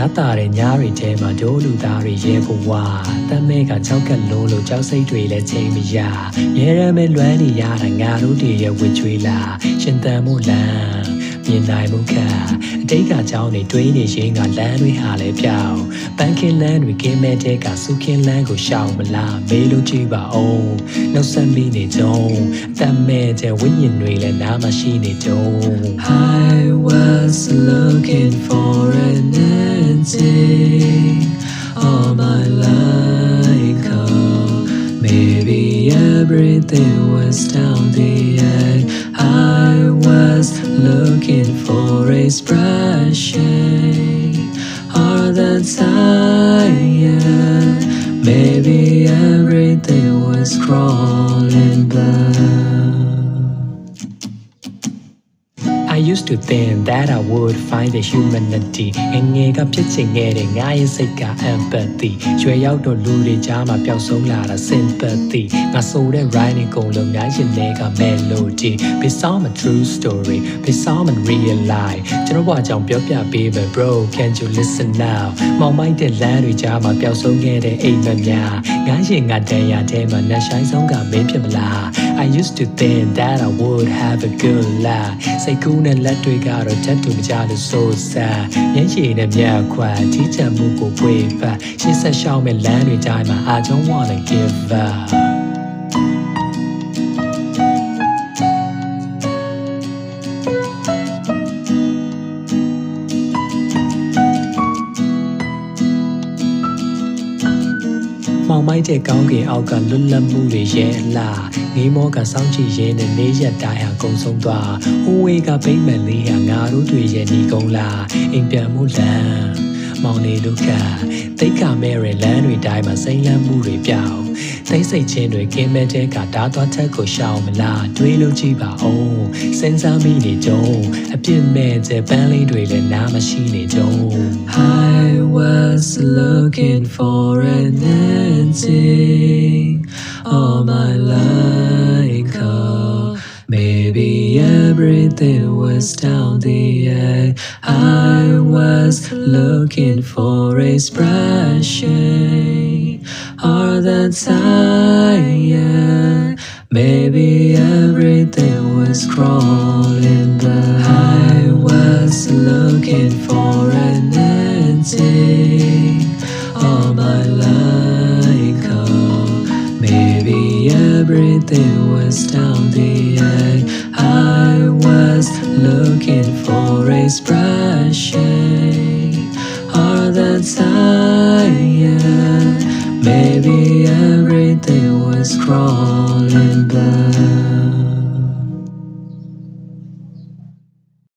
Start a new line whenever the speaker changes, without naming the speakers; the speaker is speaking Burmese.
နားတာတဲ့ညားတွေထဲမှာဒိုးလူသားတွေရဲဘဝတမ်းမဲကကြောက်ကလုံးလို့ကြောက်စိတ်တွေလည်းချိန်မရမြဲရမဲလွမ်းနေရတာငါတို့တွေရဲ့ဝစ်ချွေးလာရှင်တန်မှုလမ်းမြင်နိုင်မှုခါအတိတ်ကကြောင်းတွေတွေးနေရင်ကလမ်းတွေဟာလည်းပြောင်းပန်းခင်းလမ်းတွေကင်းမဲ့တဲ့ကစုခင်းလမ်းကိုရှောင်မလားမေးလို့ကြည့်ပါအောင်နှုတ်ဆက်မိနေကြုံအတမ်းမဲ့တဲ့ဝိညာဉ်တွေလည်းနားမရှိနေကြုံ I was looking for an all my life oh, maybe everything was down the end I was looking for expression all the time yeah. maybe everything was crawling used to think that I would find the humanity ငယ်ငယ်ကဖြစ်ချင်ခဲ့တဲ့ငါရဲ့စိတ်က empathy ရွယ်ရောက်တော့လူတွေကြားမှာပျောက်ဆုံးလာတာ sympathy ငါဆိုတဲ့ writing ကုန်လုံးများရင်တွေက melody based on a true story based on a real life ကျွန်တော်ဘွားကြောင့်ပြောပြပေးမယ် bro can you listen now မောင်မိုက်တဲ့လမ်းတွေကြားမှာပျောက်ဆုံးခဲ့တဲ့အိမ်မက်များငါရင်ငါတန်ရာထဲမှာနှဆိုင်ဆုံးကမင်းဖြစ်မလား I used to think that I would have a good life စိတ်ကူးနဲ့လက်တွေကတော့တက်တူမကြလို့ so sad မျက်ရည်နဲ့မျက်ခွာထိချမ်းမှုကိုပွေဖက်ရှေ့ဆက်ရှောင်းမဲ့လမ်းတွေတိုင်းမှာ I don't wanna give up မောင်မိုက်တဲ့ကောင်းကင်အောက်ကလွတ်လပ်မှုတွေရဲ့အလားငေးမောကစောင့်ကြည့်ရဲနဲ့နေရက်တိုင်းဟာကုံဆုံးသွားဟိုးဝေးကပိမ့်မှန်လေးဟာငါတို့တွေရဲ့ညီကုန်းလားအိမ်ပြန်မှုလမ်းမောင်နေလူကတိတ်ခမဲရလမ်းတွေတိုင်းမှာစိမ့်လန်းမှုတွေပြောင်း စိတ်စိတ်ချင်းတွေကင်းမဲ့တဲ့ကဓာသွားချက်ကိုရှောင်မလားတွေးလို့ကြည့်ပါဦးစဉ်းစားမိနေကြုံအပြစ်မဲ့တဲ့ပန်းလေးတွေလည်းနားမရှိနေကြုံ I was looking for an ending all my life oh, maybe everything was down the end I was looking for expression. All the time maybe everything was crawling back I was looking for an ending. All my life oh, maybe everything was down the end tired. Maybe everything was crawling back.